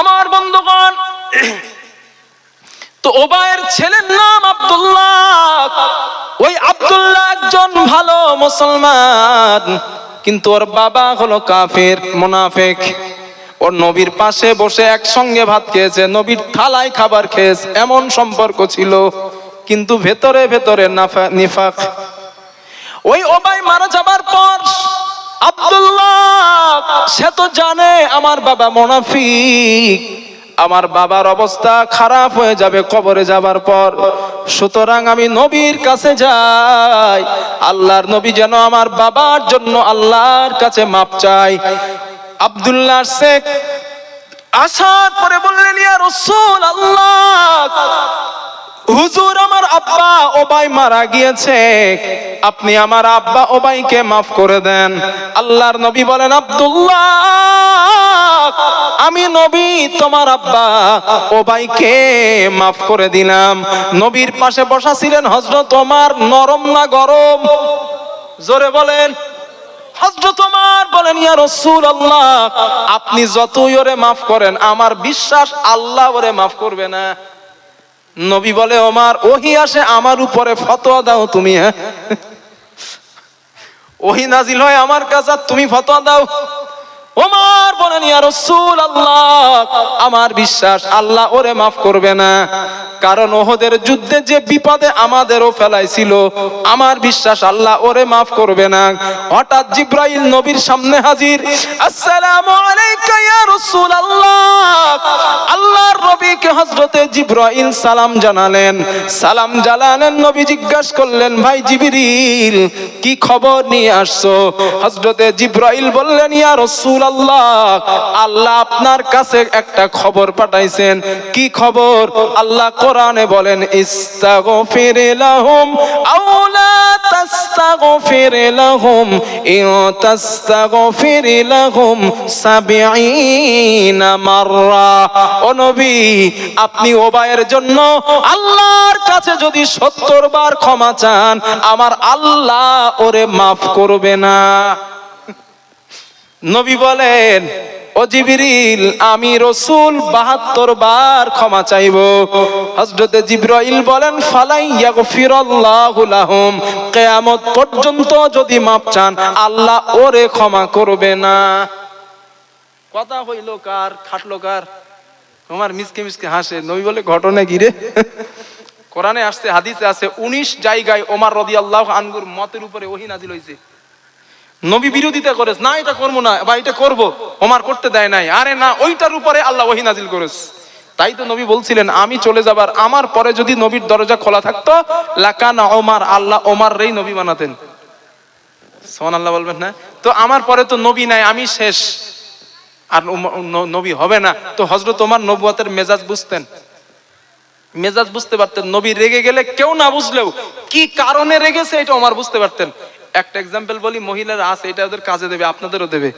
আমার বন্ধুগণ, তো ওবায়ের ছেলের নাম আব্দুল্লাহ। ওই আব্দুল্লাহ একজন ভালো মুসলমান, কিন্তু ওর বাবা হলো কাফের, মুনাফেক। ওর নবীর পাশে বসে একসঙ্গে ভাত খেয়েছে, নবীর থালায় খাবার খেয়েছে, এমন সম্পর্ক ছিল, কিন্তু ভেতরে ভেতরে নাফা নিফাক। ওই ওবাই মারা যাবার পর আব্দুল্লাহ, সে তো জানে আমার বাবা মোনাফিক। আমার বাবার অবস্থা খারাপ হয়ে যাবে কবরে যাবার পর। সুতরাং আমি নবীর কাছে যাই। আল্লাহর নবী যেন আমার বাবার জন্য আল্লাহর কাছে মাপ চাই আব্দুল্লাহ শেখ আসার পরে বললেন, ইয়া রাসূল আল্লাহ হুজুর আমার আব্বা ওবাই মারা গিয়েছে। আপনি আমার আব্বা ওবাইকে মাফ করে দেন। আল্লাহর নবী বলেন, আব্দুল্লাহ, আমি নবী, তোমার আব্বা মাফ করে দিলাম। নবীর পাশে বসা ছিলেন হজরত তোমার নরম না গরম? জোরে বলেন বলেন, ইয়া আপনি যতই ওরে মাফ করেন, আমার বিশ্বাস আল্লাহ ওরে মাফ করবে না। নবী বলে, ওমার, ওহি আসে, আমার উপরে ফতোয়া দাও তুমি হ্যাঁ? ওহি নাজিল হয়, আমার কাছে তুমি ফতোয়া দাও। ওমার বলেন, ইয়া রাসূল আল্লাহ আমার বিশ্বাস আল্লাহ ওরে মাফ করবে না। কারণ ওহদের যুদ্ধে যে বিপদে আমাদেরও ফেলাইছিল, আমার বিশ্বাস আল্লাহ ওরে মাফ করবে না। হঠাৎ জিব্রাইল নবীর সামনে হাজির, আসসালামু আলাইকা ইয়া রাসূল আল্লাহ আল্লাহর নবীকে হযরতে জিব্রাইল সালাম জানালেন। সালাম জানালেন, নবী জিজ্ঞাসা করলেন, ভাই জিবরিল, কি খবর নিয়ে আসছো? হযরতে জিব্রাইল বললেন, ইয়া রাসূল আল্লাহ আল্লাহ আপনার কাছে একটা খবর পাঠাইছেন। কি খবর? আল্লাহ কোরআনে বলেন, ইস্তাগফির লাহুম আও লা তাস্তাগফির লাহুম। ইন তাস্তাগফির লাহুম সাবিঈনা মাররা। ও নবী, আপনি ওবায়ের জন্য আল্লাহর কাছে যদি সত্তর বার ক্ষমা চান, আমার আল্লাহ ওরে মাফ করবে না। নবী বলেন, ও জিবরিল, আমি রসুল বাহাত্তর বার ক্ষমা চাইব। হজরতে জিব্রাইল বলেন, ফালাই ইয়াগফিরাল্লাহু লাহুম, কিয়ামত পর্যন্ত যদি মাপ চান, আল্লাহ ওরে ক্ষমা করবে না। কথা হইল কার, খাটলো কার? তোমার মিসকে মিসকে হাসে। নবী বলে, ঘটনা কি রে? কোরআনে আসছে, হাদিসে আছে, উনিশ জায়গায় ওমর রাদিয়াল্লাহু আনহুর মতের উপরে ওহী নাজিল হইছে। নবী বিরোধিতা করেছ। না, এটা করব না, বা এটা করব, ওমার করতে দেয় নাই। আরে না, ওইটার উপরে আল্লাহ ওহি নাজিল করেছ। তাই তো নবী বলছিলেন, আমি চলে যাবার আমার পরে যদি নবীর দরজা খোলা থাকতো, লাকানা ওমার, আল্লাহ ওমার রেই নবী বানাতেন। সোমান আল্লাহ বলবেন না? তো আমার পরে তো নবী নাই, আমি শেষ। আর নবী হবে না। তো হজরত ওমার নবুয়াতের মেজাজ বুঝতেন। মেজাজ বুঝতে পারতেন, নবী রেগে গেলে কেউ না বুঝলেও কি কারণে রেগেছে এটা ওমার বুঝতে পারতেন। একটা এক্সাম্পল বলি, মহিলারা আছে, এটা ওদের কাজে দেবে, আপনাদেরও দেবে।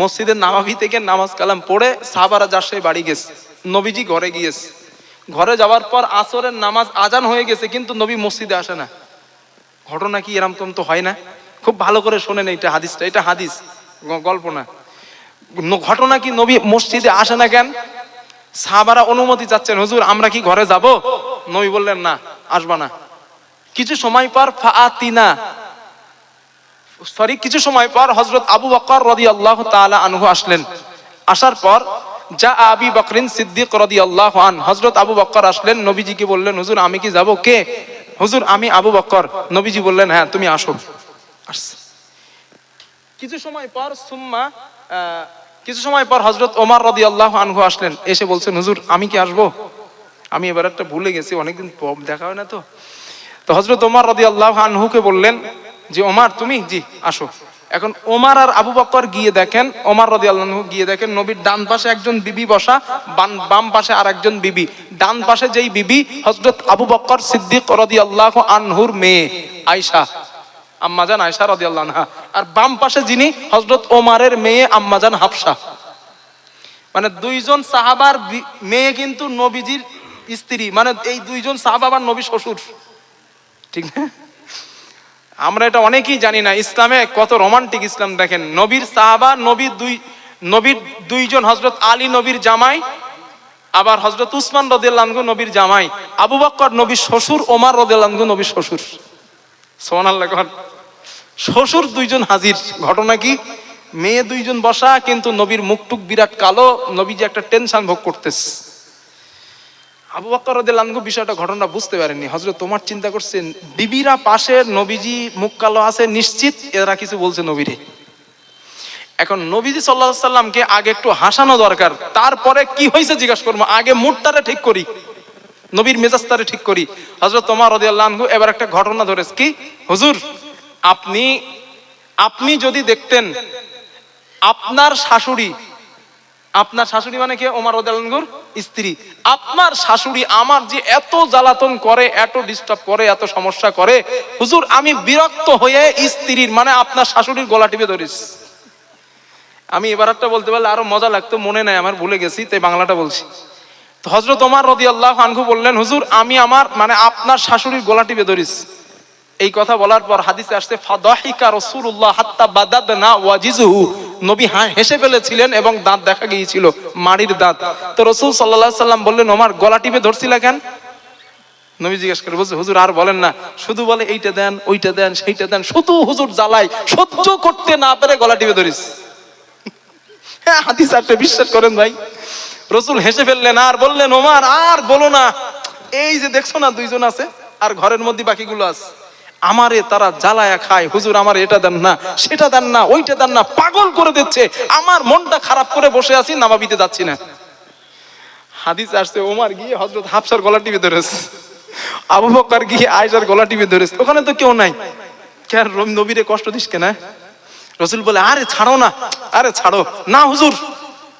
মসজিদের নামাভি থেকে নামাজ কালাম পড়ে সাবারা যার বাড়ি গেছে। নবীজি ঘরে গিয়েছে। ঘরে যাওয়ার পর আসরের নামাজ আজান হয়ে গেছে, কিন্তু নবী মসজিদে আসে না। ঘটনা কি এরকম তো হয় না? খুব ভালো করে শোনেন এইটা হাদিসটা, এটা হাদিস গল্প না। ঘটনা কি নবী মসজিদে আসে না কেন? সাহাবারা অনুমতি চাচ্ছেন, হুজুর, আমরা কি ঘরে যাব? নবী বললেন, না, আসবা না। কিছু সময় পর ফাতিনা সরি, কিছু সময় পর হজরত আবু বকর রদি আল্লাহ তালা আনহু আসলেন। আসার পর যা আবি বকরিন সিদ্দিক রদি আল্লাহ আন হজরত আবু বকর আসলেন, নবীজিকে বললেন, হুজুর, আমি কি যাব? কে? হুজুর, আমি আবু বকর। নবীজি বললেন হ্যাঁ তুমি আসো। কিছু সময় পর সুম্মা কিছু সময় পর হজরত ওমার রদি আল্লাহ আনহু আসলেন, এসে বলছেন, হুজুর, আমি কি আসব? আমি এবার একটা ভুলে গেছি, অনেকদিন দেখা হয় না তো। তো হজরত ওমার রদি আল্লাহ আনহুকে বললেন যে ওমার, তুমি? জি, আসো। এখন ওমার আর আবু বকর গিয়ে দেখেন, ওমার রদি আল্লাহ গিয়ে দেখেন, নবীর ডান পাশে একজন বিবি বসা বাম- পাশে আর একজন বিবি। ডান পাশে যেই বিবি হজরত আবু বকর সিদ্দিক রদি আল্লাহ আনহুর মেয়ে আয়সা আম্মাজান আয়সা রাদিয়াল্লাহু আনহা। আর বাম পাশে যিনি, হযরত ওমারের মেয়ে আম্মাজান হাফসা। মানে দুইজন সাহাবার মেয়ে কিন্তু নবীজির স্ত্রী। মানে এই দুইজন সাহাবা নবী শ্বশুর। ঠিক না? আমরা এটা অনেকেই জানি না, ইসলামে কত রোমান্টিক ইসলাম দেখেন। নবীর সাহাবা নবীর দুই, নবীর দুইজন হজরত আলী নবীর জামাই, আবার হজরত উসমান রদিয়াল্লাহু নবীর জামাই, আবু বক্কর নবীর শ্বশুর, ওমার রদিয়াল্লাহু নবীর শ্বশুর। কন শ্বশুর দুইজন হাজির। ঘটনা কি? মেয়ে দুইজন বসা, কিন্তু নবীর মুখটুক বিরাট কালো, নবী যে একটা টেনশন ভোগ করতেছে। আবু বকর রদিয়াল্লাহু বিষয়টা ঘটনা বুঝতে পারেননি। হজরত তোমার চিন্তা করছেন বিবিরা পাশে নবীজি মুখ কালো আছে, নিশ্চিত এরা কিছু বলছে নবীরে। এখন নবীজি সাল্লাহ সাল্লামকে আগে একটু হাসানো দরকার, তারপরে কি হয়েছে জিজ্ঞাসা করব, আগে মুডটারে ঠিক করি, নবীর মেজাজটারে ঠিক করি। হজরত তোমার রদিয়াল্লাহু এবার একটা ঘটনা ধরেছে কি? হুজুর, আপনি আপনি যদি দেখতেন আপনার শাশুড়ি আপনার শাশুড়ি মানে কে? ওমর রদিয়াল্লাহুর স্ত্রী। আপনার শাশুড়ি আমার যে এত জ্বালাতন করে, এত ডিস্টার্ব করে, এত সমস্যা করে, হুজুর, আমি বিরক্ত হয়ে স্ত্রীর মানে আপনার শাশুড়ির গলা টিপে ধরিস আমি এবার একটা বলতে পারলে আরও মজা লাগতো, মনে নাই আমার, ভুলে গেছি, তাই বাংলাটা বলছি। হজরত ওমর রদি আল্লাহ আনহু বললেন, হুজুর, আমি আমার মানে আপনার শাশুড়ির গলা টিপে ধরিস এই কথা বলার পর হাদিসে আসছে, ফাদাহিকা রাসূলুল্লাহ হাত্তা বাদাদনা ওয়াজিজুহু। নবী হ্যাঁ হেসে ফেলেছিলেন এবং দাঁত দেখা গিয়েছিল, মাড়ির দাঁত। তো রাসূল সাল্লাল্লাহু আলাইহি সাল্লাম বললেন, ওমর গলা টিপে ধরছিলা কেন? নবী জিজ্ঞেস করে বলছে, হুজুর, আর বলেন না, শুধু বলে এইটা দেন, ওইটা দেন, সেইটা দেন, শুধু হুজুর জ্বালাই সহ্য করতে না পেরে গলা টিপে ধরিস। হ্যাঁ হাদিস আপনি বিশ্বাস করেন ভাই। রসুল হেসে ফেললেন, আর বললেন, ওমার, আর বলো না। এই যে দেখছ না, দুইজন আছে, আর ঘরের মধ্যে বাকিগুলো আছে। আমারে তারা জ্বালায়া খায়। হুজুর আমার এটা দেন না, সেটা দেন না, ওইটা দেন না, পাগল করে দিচ্ছে। আমার মনটা খারাপ করে বসে আছি, নামাবিতে যাচ্ছি না। হাদিস আসছে, ওমার গিয়ে হজরত হাফসার গলা টিপে ধরেছে। আবু বকর গিয়ে আয়সার গলা টিপে ধরেছে। ওখানে তো কেউ নাই। কেন রবি নবীরে কষ্ট দিস কেনা রসুল বলে, আরে ছাড়ো না, আরে ছাড়ো। না হুজুর,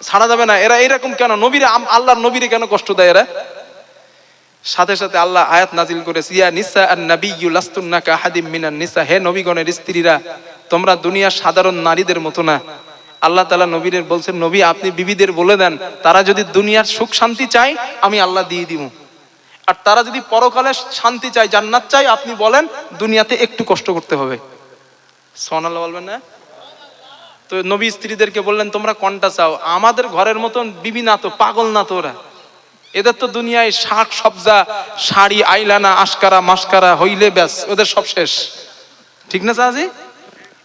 ছাড়া যাবে না। এরা এরকম কেন? নবীরে আল্লাহর নবীরে কেন কষ্ট দেয় এরা? সাথে সাথে আল্লাহ আয়াত নাজিল করেছে, ইয়া নিসা আর নাবিয়্যু লাস্তুন্না কাহাদিম মিনান নিসা হে নবীগণের স্ত্রীরা, তোমরা দুনিয়ার সাধারণ নারীদের মতো না। আল্লাহ তালা নবীদের বলছেন, নবী, আপনি বিবিদের বলে দেন, তারা যদি দুনিয়ার সুখ শান্তি চায়, আমি আল্লাহ দিয়ে দিব। আর তারা যদি পরকালে শান্তি চায়, জান্নাত চায়, আপনি বলেন, দুনিয়াতে একটু কষ্ট করতে হবে। সোনাল্লাহ বলবেন না? তো নবী স্ত্রীদেরকে বললেন, তোমরা কোনটা চাও? আমাদের ঘরের মতন বিবি না তো, পাগল না তো ওরা? এদের তো দুনিয়ায় শাক, সবজা, শাড়ি, আইলানা, আশকারা মাস্কারা হইলে ব্যাস, ওদের সব শেষ। ঠিক না সাহাজি?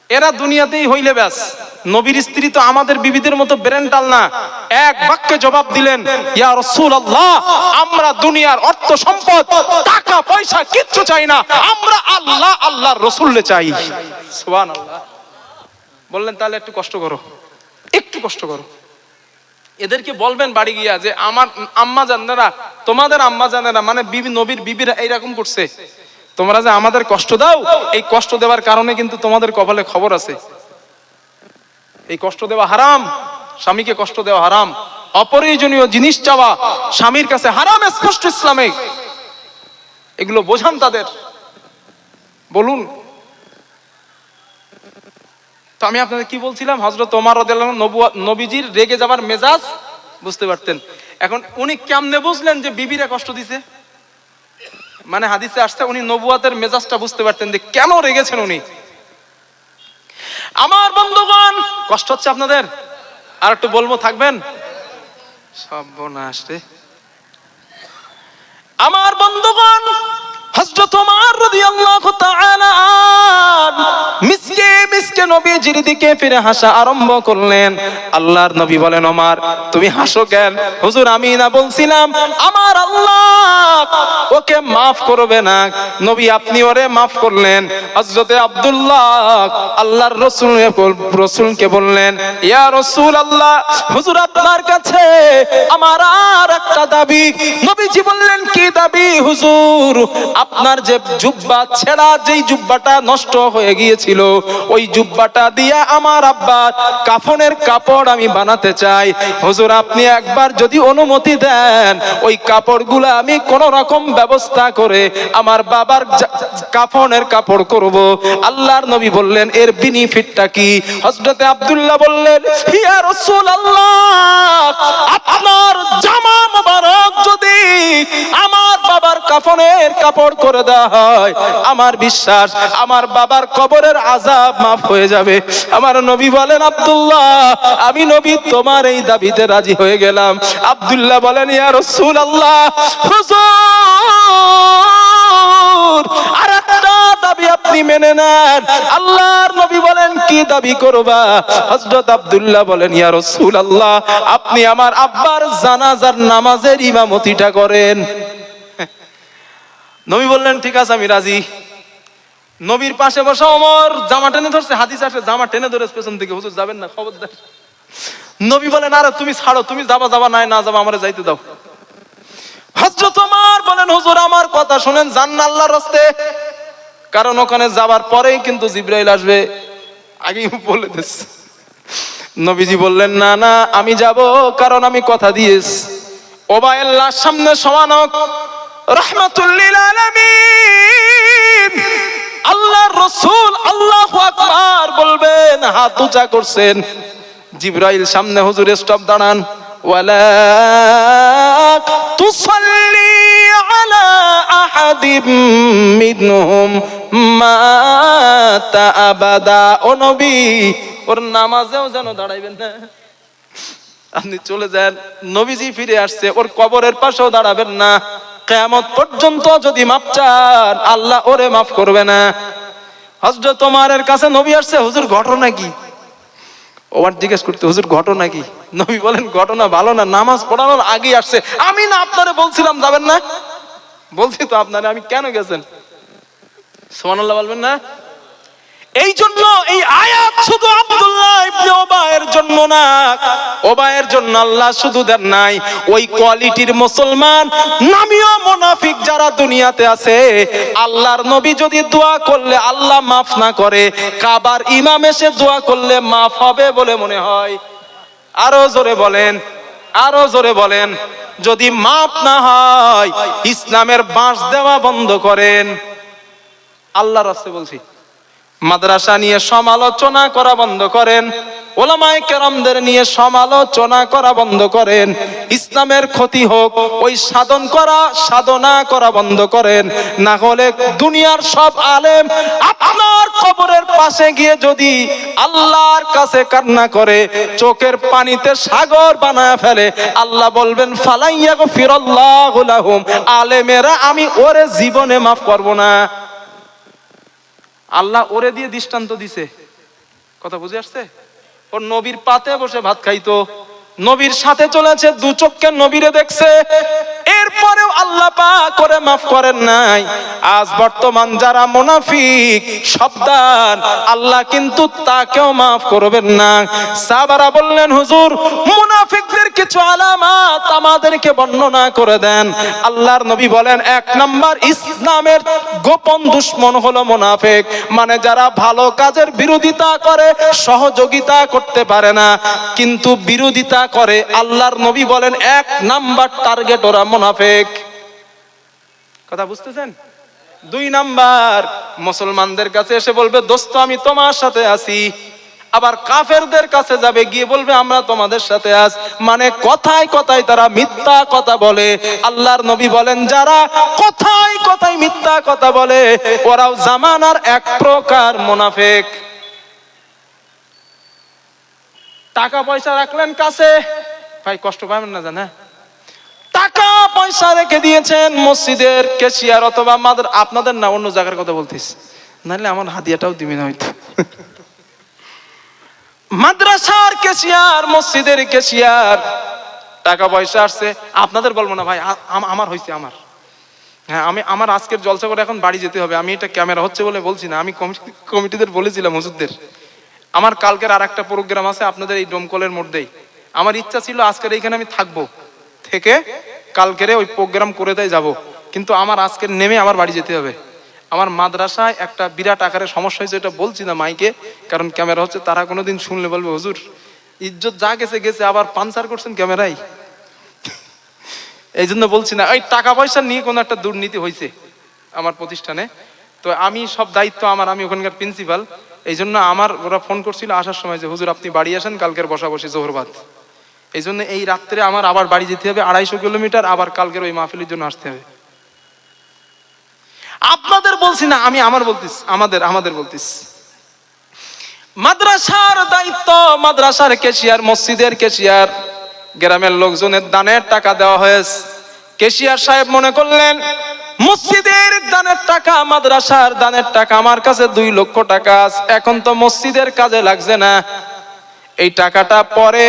এরা দুনিয়াতেই হইলে ব্যাস। নবীর স্ত্রী তো আমাদের বিবিদের মতো ব্রেনটাল না। এক বাক্যে জবাব দিলেন, ইয়া রসুল রাসূলুল্লাহ, আমরা দুনিয়ার অর্থ সম্পদ, টাকা, পয়সা কিচ্ছু চাই না। আমরা আল্লাহ, আল্লাহর রাসূলকে চাই। সুবহানাল্লাহ। বললেন, তাহলে একটু কষ্ট করো। একটু কষ্ট করো। এদেরকে বলবেন বাড়ি গিয়া যে আমার আম্মা জানেরা, তোমাদের আম্মা জানেরা মানে বিবি নবীর বিবিরা এইরকম করছে। তোমরা যে আমাদের কষ্ট দাও, এই কষ্ট দেওয়ার কারণে কিন্তু তোমাদের কপালে খবর আছে। এই কষ্ট দেওয়া হারাম, স্বামীকে কষ্ট দেওয়া হারাম। অপ্রয়োজনীয় জিনিস চাওয়া স্বামীর কাছে হারাম, স্পষ্ট ইসলামে। এগুলো বোঝান তাদের। বলুন তো আমি আপনাদের কি বলছিলাম? হজরত ওমর নবুয়া- নবীজির রেগে যাবার মেজাজ বুঝতে পারতেন। এখন উনি কেমনে বুঝলেন যে বিবিরা কষ্ট দিছে? মানে হাদিসে আসছে উনি নবুয়াতের মেজাজটা বুঝতে পারতেন যে কেন রেগেছেন উনি। আমার বন্ধুগণ, কষ্ট হচ্ছে আপনাদের? আর একটু বলব, থাকবেন? সর্বনাশ রে। আমার বন্ধুগণ, হযরত ওমর রাদিয়াল্লাহু তাআলা নবীজির দিকে ফিরে হাসা আরম্ভ করলেন। আল্লাহর নবী বলেন, ওমর, তুমি হাসো কেন? হুজুর, আমি না বলছিলাম, আমার আল্লাহ ওকে মাফ করবে না। নবী, আপনি ওরে মাফ করলেন। হযরতে আব্দুল্লাহ আল্লাহর রাসূল রাসূলকে বললেন, ইয়া রাসূল আল্লাহ হুজুর, আপনার কাছে আমার আর একটা দাবি। নবীজি বললেন, কি দাবি হুজুর? আপনার যে জুব্বা ছেঁড়া, যেই জুব্বাটা নষ্ট হয়ে গিয়েছিল, ওই জুব্বাটা দিয়ে আমার আব্বার কাফনের কাপড় আমি বানাতে চাই। হুজুর, আপনি একবার যদি অনুমতি দেন, ওই কাপড়গুলো আমি কোন রকম ব্যবস্থা করে আমার বাবার কাফনের কাপড় করব। আল্লাহর নবী বললেন, এর বেনিফিটটা কি? হযরতে আব্দুল্লাহ বললেন হিয়া রসুল আল্লাহ আপনার জামা মোবারক যদি আমার বাবার কাফনের কাপড় করে দেওয়া হয়, আমার বিশ্বাস, আমার বাবার কবরের আজাব মাফ হয়ে যাবে। আমার নবী বলেন, আব্দুল্লাহ, আমি নবী, তোমার এই দাবিতে রাজি হয়ে গেলাম। আব্দুল্লাহ বলেন, ইয়া রাসূল আল্লাহ আর একটা দাবি আপনি মেনে নেন। আল্লাহর নবী বলেন, কি দাবি করবা? হযরত আব্দুল্লাহ বলেন, ইয়া আপনি আমার আব্বার জানাজার নামাজের ইমামতিটা করেন। নবী বললেন, ঠিক আছে, আমি রাজি। নবীর পাশে বসে ওমর জামা টেনে ধরছে, হাদিস আসে, জামা টেনে ধরে পেছন থেকে হুজুর যাবেন না, খবরদার। নবী বলেন আরে তুমি ছাড়ো, তুমি যাবা যাবা, নাই, না যাবা, আমার যাইতে দাও। হযরত ওমর বলেন, হুজুর, আমার কথা শুনেন জান্নাত আল্লাহর রাস্তে। কারণ ওখানে যাবার পরেই কিন্তু জিব্রাইল আসবে, আগেই বলে দিস নবীজি বললেন, না না, আমি যাব, কারণ আমি কথা দিয়েছি। ওবায়ল্লাহর সামনে সমানক রহমাতুল্লিল আলামিন। আল্লাহর রসুল আল্লাহ আকবার বলবেন, হাত উঁচা করছেন। জিব্রাইল সামনে হুজুর স্টপ দাঁড়ান। ওয়ালা তুসাল্লি আলা আহাদিম মিনহুম মাতা আবাদা। ও নবী, ওর নামাজেও যেন দাঁড়াইবেন না। আপনি চলে যান। নবীজি ফিরে আসছে, ওর কবরের পাশেও দাঁড়াবেন না। কেয়ামত পর্যন্ত যদি মাপ চান, আল্লাহ ওরে মাফ করবে না। হজরত তোমার কাছে নবী আসছে, হুজুর, ঘটনা কি? ওবার জিজ্ঞেস করতে, হুজুর, ঘটনা কি? নবী বলেন, ঘটনা ভালো না, নামাজ পড়ানোর আগেই আসছে। আমি না আপনারে বলছিলাম, যাবেন না? বলছি, তো আপনারে আমি কেন গেছেন? সোমান বলবেন না? এই জন্য এই আয়াত শুধু আব্দুল্লাহ ইবনে ওবায়ের জন্য না। ওবায়ের জন্য আল্লাহ শুধু দেন নাই। ওই কোয়ালিটির মুসলমান, নামীয় মুনাফিক যারা দুনিয়াতে আছে, আল্লাহর নবী যদি দোয়া করলে আল্লাহ মাফ না করে, কাবার ইমাম এসে দোয়া করলে মাফ হবে বলে মনে হয়। আরও জোরে বলেন, আরও জোরে বলেন, যদি মাফ না হয়, ইসলামের বাঁশ দেওয়া বন্ধ করেন। আল্লাহর রাস্তে বলছি মাদ্রাসা নিয়ে সমালোচনা করা বন্ধ করেন। ওলামায় কেরামদের নিয়ে সমালোচনা করা বন্ধ করেন। ইসলামের ক্ষতি হোক, ওই সাধন করা, সাধনা করা বন্ধ করেন। না হলে দুনিয়ার সব আলেম আপনার কবরের পাশে গিয়ে যদি আল্লাহর কাছে কান্না করে, চোখের পানিতে সাগর বানায় ফেলে, আল্লাহ বলবেন ফালাইয়া গো ফিরল্লাহ আলেমেরা, আমি ওরে জীবনে মাফ করব না। আল্লাহ ওরে দিয়ে দৃষ্টান্ত দিছে। কথা বুঝে আসছে? ওর নবীর পাতে বসে ভাত খাইতো। নবীর সাথে চলেছে, দু চোখকে নবীরে দেখছে। এরপরেও আল্লাহ পা করে মাফ করেন নাই। আজ বর্তমান যারা মুনাফিক, সাবধান, আল্লাহ কিন্তু তাকেও মাফ করবেন না। সাহাবারা বললেন, হুজুর, মুনাফিকদের কিছু আলামত আমাদেরকে বর্ণনা করে দেন। আল্লাহর নবী বলেন, এক নাম্বার, ইসলামের গোপন দুশ্মন হলো মুনাফিক। মানে যারা ভালো কাজের বিরোধিতা করে, সহযোগিতা করতে পারে না। কিন্তু বিরোধিতা করে, আল্লাহর নবী বলেন, এক নাম্বার টার্গেট ওরা মোনাফেক। কথা বুঝতেছেন? দুই নাম্বার, মুসলমানদের কাছে এসে বলবে, দোস্ত, আমি তোমার সাথে আছি। আবার কাফেরদের কাছে যাবে, গিয়ে বলবে, আমরা তোমাদের সাথে আস মানে কথায় কথায় তারা মিথ্যা কথা বলে। আল্লাহর নবী বলেন, যারা কথায় কথায় মিথ্যা কথা বলে, ওরাও জামানার এক প্রকার মুনাফিক। টাকা পয়সা রাখলেন কাছে? ভাই, কষ্ট পাবেন না জানা টাকা পয়সা রেখে দিয়েছেন মসজিদের কেশিয়ার অথবা আমাদের আপনাদের না, অন্য জায়গার কথা বলতিস। নাহলে আমার হাদিয়াটাও দিবি না হয়তো। মাদ্রাসার কেশিয়ার মসজিদের কেশিয়ার টাকা পয়সা আসছে। আপনাদের বলব না, ভাই আম- আমার হয়েছে আমার। হ্যাঁ আমি আমার আজকের জলসা করে এখন বাড়ি যেতে হবে। আমি এটা ক্যামেরা হচ্ছে বলে বলছি না। আমি কমিটিদের বলেছিলাম হুজুরদের। আমার কালকের আর একটা প্রোগ্রাম আছে, আপনাদের এই ডোমকলের মধ্যেই। আমার ইচ্ছা ছিল আজকের এইখানে আমি থাকব, থেকে কালকেরে ওই প্রোগ্রাম করে দেয় যাব। কিন্তু আমার আজকের নেমে আমার বাড়ি যেতে হবে। আমার মাদ্রাসায় একটা বিরাট আকারে সমস্যা হয়েছে এটা বলছি না মাইকে, কারণ ক্যামেরা হচ্ছে তারা কোনোদিন শুনলে বলবে, হুজুর, ইজ্জত যা গেছে গেছে, আবার পানসার করছেন ক্যামেরায়? এই জন্য বলছি না ওই টাকা পয়সা নিয়ে কোনো একটা দুর্নীতি হয়েছে আমার প্রতিষ্ঠানে। তো আমি সব দায়িত্ব আমার, আমি ওখানকার প্রিন্সিপাল এই জন্য আমার ওরা ফোন করছিল আসার সময় যে, হুজুর, আপনি বাড়ি আসেন, কালকের বসা বসে জোহরবাদ এই জন্য এই রাত্রে আমার আবার বাড়ি যেতে হবে, আড়াইশো কিলোমিটার, আবার কালকের ওই মাহফিলের জন্য আসতে হবে। আপনাদের বলছি না, আমি আমার বলতিস, আমাদের আমাদের বলতিস। মাদ্রাসার দায়িত্ব, মাদ্রাসার কেশিয়ার, মসজিদের কেশিয়ার। গ্রামের লোকজনের দানের টাকা দেওয়া হয়েছে। কেশিয়ার সাহেব মনে করলেন মসজিদের দানের টাকা, মাদ্রাসার দানের টাকা, আমার কাছে দুই লক্ষ টাকা এখন তো মসজিদের কাজে লাগছে না। এই টাকাটা পরে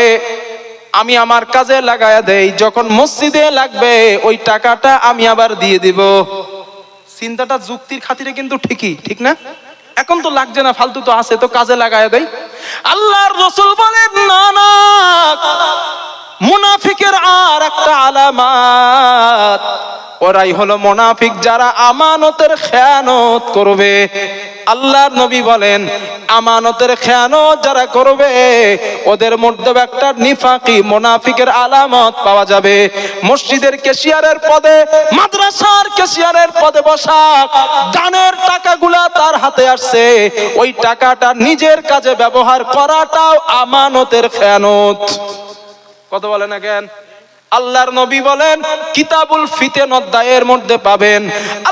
আমি আমার কাজে লাগায়া দেই। যখন মসজিদে লাগবে, ওই টাকাটা আমি আবার দিয়ে দিব। চিন্তাটা যুক্তির খাতিরে কিন্তু ঠিকই, ঠিক না? এখন তো লাগছে না, ফালতু তো আছে, তো কাজে লাগায় দেই। আল্লাহর রসুল বলেন, না না। মুনাফিকের আর একটা আলামাত। ওরাই হলো মোনাফিক যারা আমানতের খেয়ানত করবে। আল্লাহর নবী বলেন, আমানতের খেয়ানত যারা করবে, ওদের মধ্যে একটা নিফাকি মোনাফিকের আলামত পাওয়া যাবে। মসজিদের কেশিয়ারের পদে, মাদ্রাসার কেশিয়ারের পদে বসা, দানের টাকাগুলা তার হাতে আসছে। ওই টাকাটা নিজের কাজে ব্যবহার করাটাও আমানতের খেয়ানত। কত বলেন না কেন? আল্লাহর নবী বলেন কিতাবুল ফিতেন অধ্যায়ের মধ্যে পাবেন।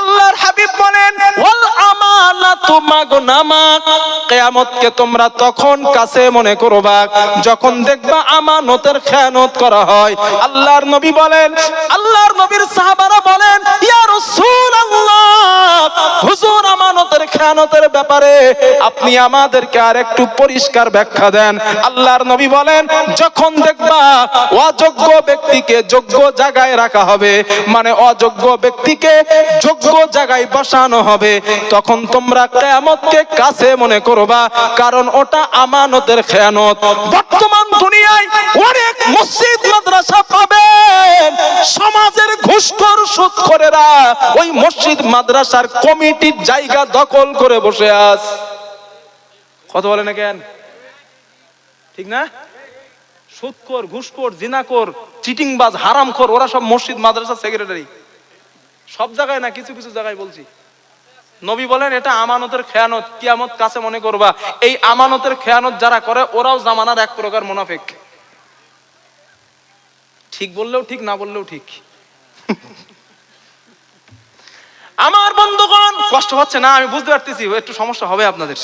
আল্লাহর হাবিব বলেন, ওয়াল আমানাতু মাগনামা কিয়ামতকে তোমরা তখন কাছে মনে করবা, যখন দেখবা আমানতের খেয়ানত করা হয়। আল্লাহর নবী বলেন, আল্লাহর নবীর সাহাবারা বলেন, ইয়া রাসূলুল্লাহ, হুজুর আমানতের খেয়ানতের ব্যাপারে আপনি আমাদেরকে আর একটু পরিষ্কার ব্যাখ্যা দেন। আল্লাহর নবী বলেন, যখন দেখবা অযোগ্য ব্যক্তিকে যোগ্য জায়গায় রাখা হবে মানে অযোগ্য ব্যক্তিকে যোগ্য জায়গায় বসানো হবে। তখন তোমরা কেয়ামতকে কাছে মনে করবা, কারণ ওটা আমানতের খেয়ানত। বর্তমান দুনিয়ায় অনেক মসজিদ, মাদ্রাসা পাবেন। সমাজের ঘুষখোর, সুদখোরেরা ওই মসজিদ, মাদ্রাসার কমিটির জায়গা দখল করে বসে আস। কত বলে না কেন? ঠিক না? সুদখোর, ঘুষখোর, জিনাখোর, চিটিংবাজ, হারামখোর, ওরা সব মসজিদ, মাদ্রাসা, সেক্রেটারি। সব জায়গায় না, কিছু কিছু জায়গায় বলছি। নবী বলেন, এটা আমানতের খেয়ানত। কিয়ামত কাছে মনে করবা, এই আমানতের খেয়ানত যারা করে, ওরাও জামানার এক প্রকার মুনাফিক। ঠিক বললেও ঠিক, না বললেও ঠিক। আমার বন্ধুগণ, কষ্ট হচ্ছে না, আমি বুঝতে পারতেছি, একটু সমস্যা হবে আপনাদের।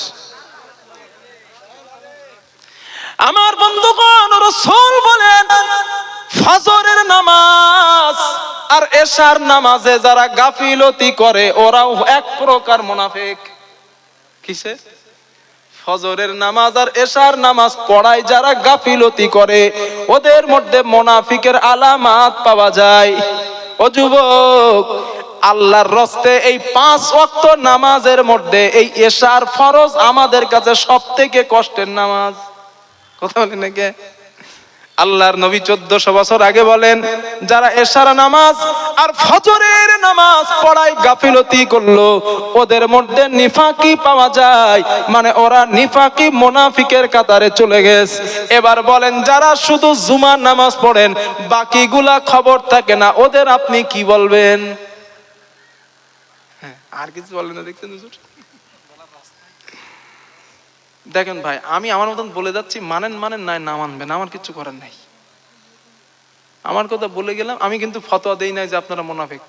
আমার বন্ধুগণ, রসুল বলেন, ফজরের নামাজ আর এশার নামাজে যারা গাফিলতি করে, ওরাও এক প্রকার মুনাফিক। কিসে? ফজরের নামাজ আর এশার নামাজ পড়ায় যারা গাফিলতি করে, ওদের মধ্যে মোনাফিকের আলামাত পাওয়া যায়। ও যুবক, আল্লাহর রস্তে এই পাঁচ ওয়াক্ত নামাজের মধ্যে এই এশার ফরজ আমাদের কাছে সব থেকে কষ্টের নামাজ। কথা বলেন নাকি? আল্লাহর নবী চোদ্দশো বছর আগে বলেন যারা এশার নামাজ আর ফজরের নামাজ পড়ায় গাফিলতি করল ওদের মধ্যে নিফাকি পাওয়া যায়। মানে ওরা নিফাকি মোনাফিকের কাতারে চলে গেছে। এবার বলেন যারা শুধু জুমার নামাজ পড়েন বাকিগুলা খবর থাকে না ওদের আপনি কি বলবেন? হ্যাঁ, আর কিছু বলেন না দেখছেন? দেখেন ভাই, আমি আমার মতন বলে যাচ্ছি, মানেন মানেন, নাই, না মানবেন আমার কিছু করার নাই। আমার কথা বলে গেলাম, আমি কিন্তু ফতোয়া দেই নাই যে আপনারা মোনাফেক।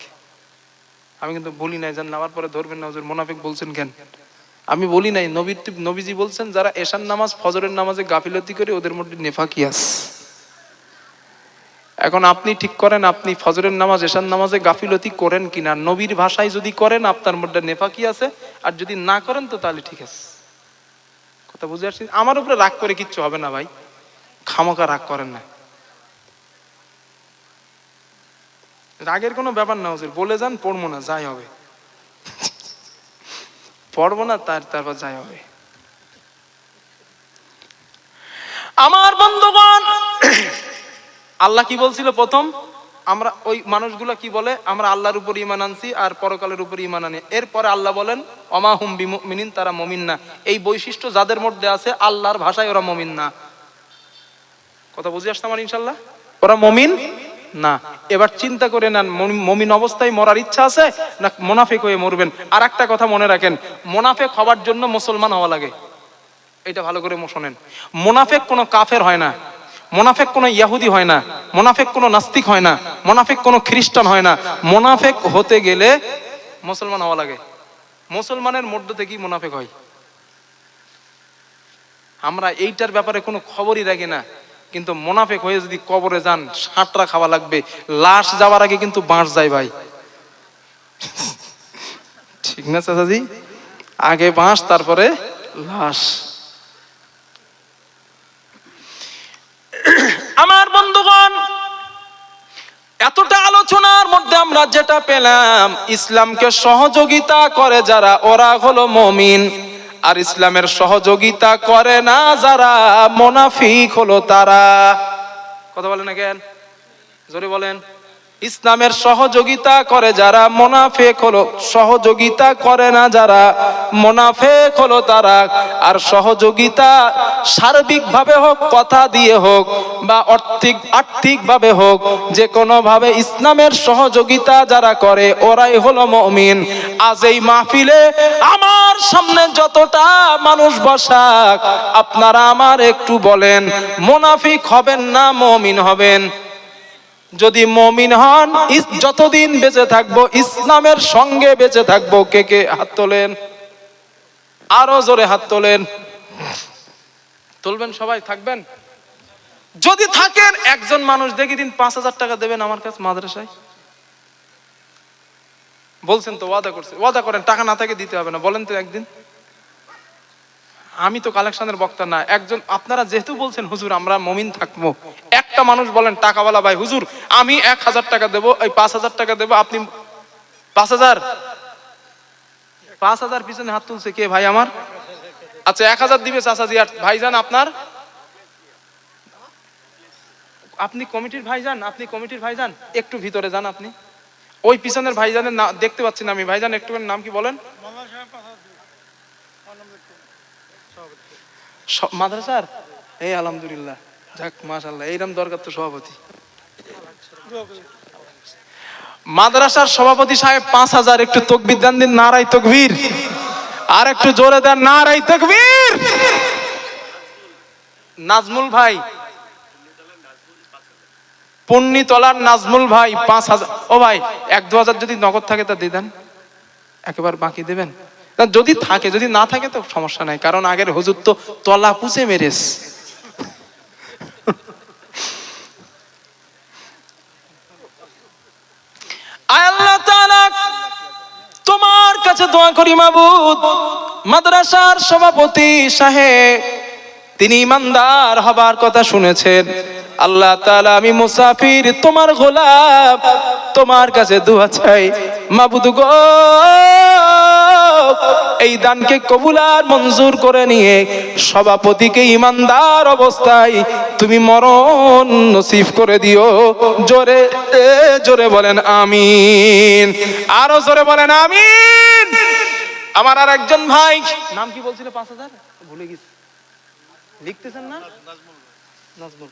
আমি কিন্তু বলি নাই জান নামার পরে ধরবেন না মোনাফেক বলছেন কেন? আমি বলি নাই নবী নবীজি বলছেন, যারা এশার নামাজ, ফজরের নামাজে গাফিলতি করে, ওদের মধ্যে নেফাকি আছে। এখন আপনি ঠিক করেন, আপনি ফজরের নামাজ, এশার নামাজে গাফিলতি করেন কিনা? নবীর ভাষায় যদি করেন, আপনার মধ্যে নেফাকি আছে, আর যদি না করেন, তো তাহলে ঠিক আছে। কথা বুঝে আসছি আমার উপরে রাগ করে কিচ্ছু হবে না ভাই। খামোকা রাগ করেন না। রাগের কোনো ব্যাপার না হুজুর। বলে যান, পড়ব না, যাই হবে। পড়ব না, তার তারপর যাই হবে। আমার বন্ধুগণ, আল্লাহ কি বলছিল প্রথম? আমরা ওই মানুষগুলো কি বলে? আমরা আল্লাহর উপর ইমান আনছি আর পরকালের উপর ইমান আনি। এরপরে আল্লাহ বলেন অমাহুম বিমিন তারা মমিন না। এই বৈশিষ্ট্য যাদের মধ্যে আছে, আল্লাহর ভাষায় ওরা মমিন না। কথা বুঝে আসতে আমার ইনশাল্লাহ? ওরা মমিন না। এবার চিন্তা করে নেন, মমি- মমিন অবস্থায় মরার ইচ্ছা আছে না মোনাফেক হয়ে মরবেন? আর একটা কথা মনে রাখেন, মোনাফেক হওয়ার জন্য মুসলমান হওয়া লাগে। এটা ভালো করে শোনেন। মোনাফেক কোনো কাফের হয় না। মোনাফেক কোনো ইয়াহুদি হয় না, মোনাফেক কোনো নাস্তিক হয় না, মোনাফেক কোনো খ্রিস্টান হয় না। মোনাফেক হতে গেলে মুসলমান হওয়া লাগে। মুসলমানের মধ্য থেকেই মুনাফেক হয়। আমরা এইটার ব্যাপারে কোনো খবরই রাখি না, কিন্তু মোনাফেক হয়ে যদি কবরে যান, সাঁতরা খাওয়া লাগবে, লাশ যাওয়ার আগে কিন্তু বাঁশ যায় ভাই। ঠিক না চাচাজি? আগে বাঁশ, তারপরে লাশ আমার বন্ধুগণ এতটা আলোচনার মধ্যে আমরা যেটা পেলাম, ইসলামকে সহযোগিতা করে যারা, ওরা হলো মমিন। আর ইসলামের সহযোগিতা করে না যারা, মোনাফিক হলো তারা। কথা বলেন না কেন? জোরে বলেন। ইসলামের সহযোগিতা করে যারা, মোনাফেক হলো, সহযোগিতা করে না যারা, মোনাফেক হলো তারা। আর সহযোগিতা সার্বিকভাবে হোক, কথা দিয়ে হোক, বা আর্থিক আর্থিকভাবে হোক, যে কোনো ভাবে ইসলামের সহযোগিতা যারা করে, ওরাই হলো মমিন। আজ এই মাহফিলে আমার সামনে যতটা মানুষ বসাক, আপনারা আমার একটু বলেন, মোনাফিক হবেন না মমিন হবেন? যদি মমিন হন যতদিন বেঁচে থাকব, ইসলামের সঙ্গে বেঁচে থাকব, কে কে হাত তোলেন? আরও জোরে হাত তোলেন। তুলবেন সবাই, থাকবেন? যদি থাকেন, একজন মানুষ দেখি দিন পাঁচ হাজার টাকা দেবেন আমার কাছে মাদ্রাসায়। বলছেন তো, ওয়াদা করছে। ওয়াদা করেন, টাকা না থাকে দিতে হবে না, বলেন তো একদিন। আমি তো কালেকশনের বক্তা না। একজন, আপনারা যেহেতু বলছেন, হুজুর, আমরা মমিন থাকব। একটা মানুষ বলেন, টাকাওয়ালা ভাই, হুজুর, আমি এক হাজার টাকা দেবো, এই পাঁচ হাজার টাকা দেবো, আপনি পাঁচ হাজার। পাঁচ হাজার পিছনে হাত তুলছে কে ভাই আমার? আচ্ছা এক হাজার দিবে চাচাজি আর ভাইজান আপনার? আপনি কমিটির ভাইজান, আপনি কমিটির ভাইজান, একটু ভিতরে যান আপনি। ওই পিছনের ভাইজানের দেখতে পাচ্ছি না আমি। ভাইজান একটু নাম কি বলেন স- মাদ্রাসার? এই আলহামদুলিল্লাহ। যাক মাশাল্লাহ এইরকম দরকার তো সভাপতি। মাদ্রাসার সভাপতি সাহেব, পাঁচ হাজার একটু তকবির দেন দিন নারাই তকবীর। আর একটু জোরে দেন নারাই তকবীর। নাজমুল ভাই, পুণ্যতলার নাজমুল ভাই, পাঁচ হাজার ও ভাই, এক দু হাজার যদি নগদ থাকে তা দিয়ে দেন। একেবারে বাকি দেবেন? না, যদি থাকে, যদি না থাকে তো সমস্যা নাই, কারণ আগের হুজুর তো তলা পুষে মেরেস তোমার কাছে দোয়া করি মাবুদ, মাদ্রাসার সভাপতি সাহেব, তিনি ইমানদার হবার কথা শুনেছেন। আল্লাহ তাআলা, আমি মুসাফির, তোমার গোলাপ, তোমার কাছে দোয়া চাই। মাবুদ গো এই দানকে কবুল আর মঞ্জুর করে নিয়ে সভাপতিকে ইমানদার অবস্থায় তুমি মরণ নসিব করে দিও। জোরে জোরে বলেন আমিন। আরও জোরে বলেন আমিন। আমার আর একজন ভাই, নাম কি বলছিল? পাঁচ হাজার? ভুলে গেছি। লিখতেছেন না? নাজমুল।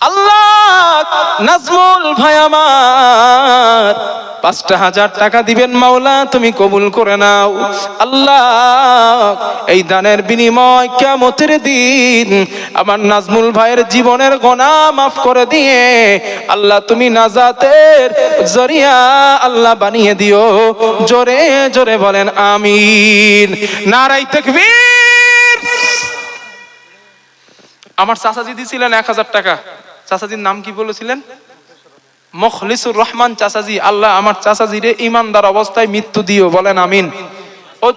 আল্লাহ, নাজমুল ভাই আমার, পাঁচটা হাজার টাকা দিবেন মাওলা, তুমি কবুল করে নাও। আল্লাহ, এই দানের বিনিময় কেমতের দিন আমার নাজমুল ভাইয়ের জীবনের গোনা মাফ করে দিয়ে আল্লাহ, তুমি নাজাতের জরিয়া আল্লাহ বানিয়ে দিও। জোরে জোরে বলেন, আমিন। নারাই তাকবীর। আমার চাচাজি দিছিলেন এক হাজার টাকা। চাচাজির নাম কি বলেছিলেন? মখলিসুর রহমান চাচাজি, আল্লাহ আমার চাচাজিরে ইমানদার অবস্থায় মৃত্যু দিও, বলেন আমিন। ও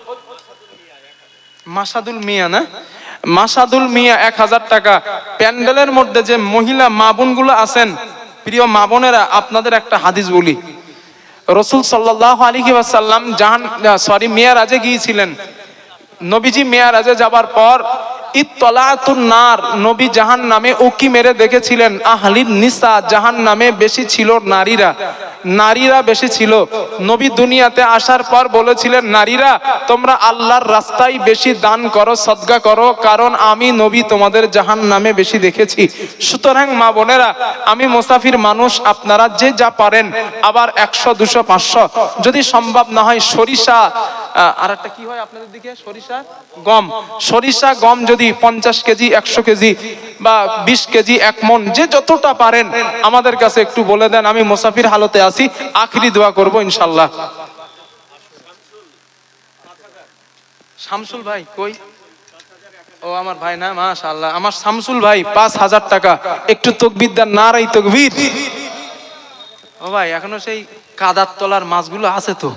মাসাদুল মিয়া না? মাসাদুল মিয়া এক হাজার টাকা। প্যান্ডেলের মধ্যে যে মহিলা মা আছেন, প্রিয় মা বোনেরা, আপনাদের একটা হাদিস বলি। রসুল সাল্লাহ আলী ওয়াসাল্লাম জাহান সরি মেয়ারাজে গিয়েছিলেন। নবীজি মেয়ারাজে যাবার পর নার, নবী জাহান নামে উকি মেরে দেখেছিলেন। আহলিন নিসা জাহান নামে বেশি ছিল নারীরা। নারীরা বেশি ছিল। নবী দুনিয়াতে আসার পর বলেছিলেন, নারীরা, তোমরা আল্লাহর রাস্তায় বেশি দান করো, সদগা করো, কারণ আমি নবী তোমাদের জাহান নামে বেশি দেখেছি। সুতরাং মা বোনেরা, আমি মুসাফির মানুষ, আপনারা যে যা পারেন, আবার একশো, দুশো, পাঁচশো। যদি সম্ভব না হয়, সরিষা আর একটা কি হয় আপনাদের দিকে? সরিষা, গম। সরিষা, গম যদি পঞ্চাশ কেজি, একশো কেজি বা বিশ কেজি, এক মন, যে যতটা পারেন, আমাদের কাছে একটু বলে দেন। আমি মুসাফির হালতে আছি, আখরি দোয়া করব ইনশাল্লাহ। শামসুল ভাই, কই? ও আমার ভাই না, মাশাআল্লাহ। আমার শামসুল ভাই, পাঁচ হাজার টাকা। একটু তকবির দেন নারাই তকবির? ও ভাই, এখনও সেই কাদার তলার মাছগুলো আছে তো?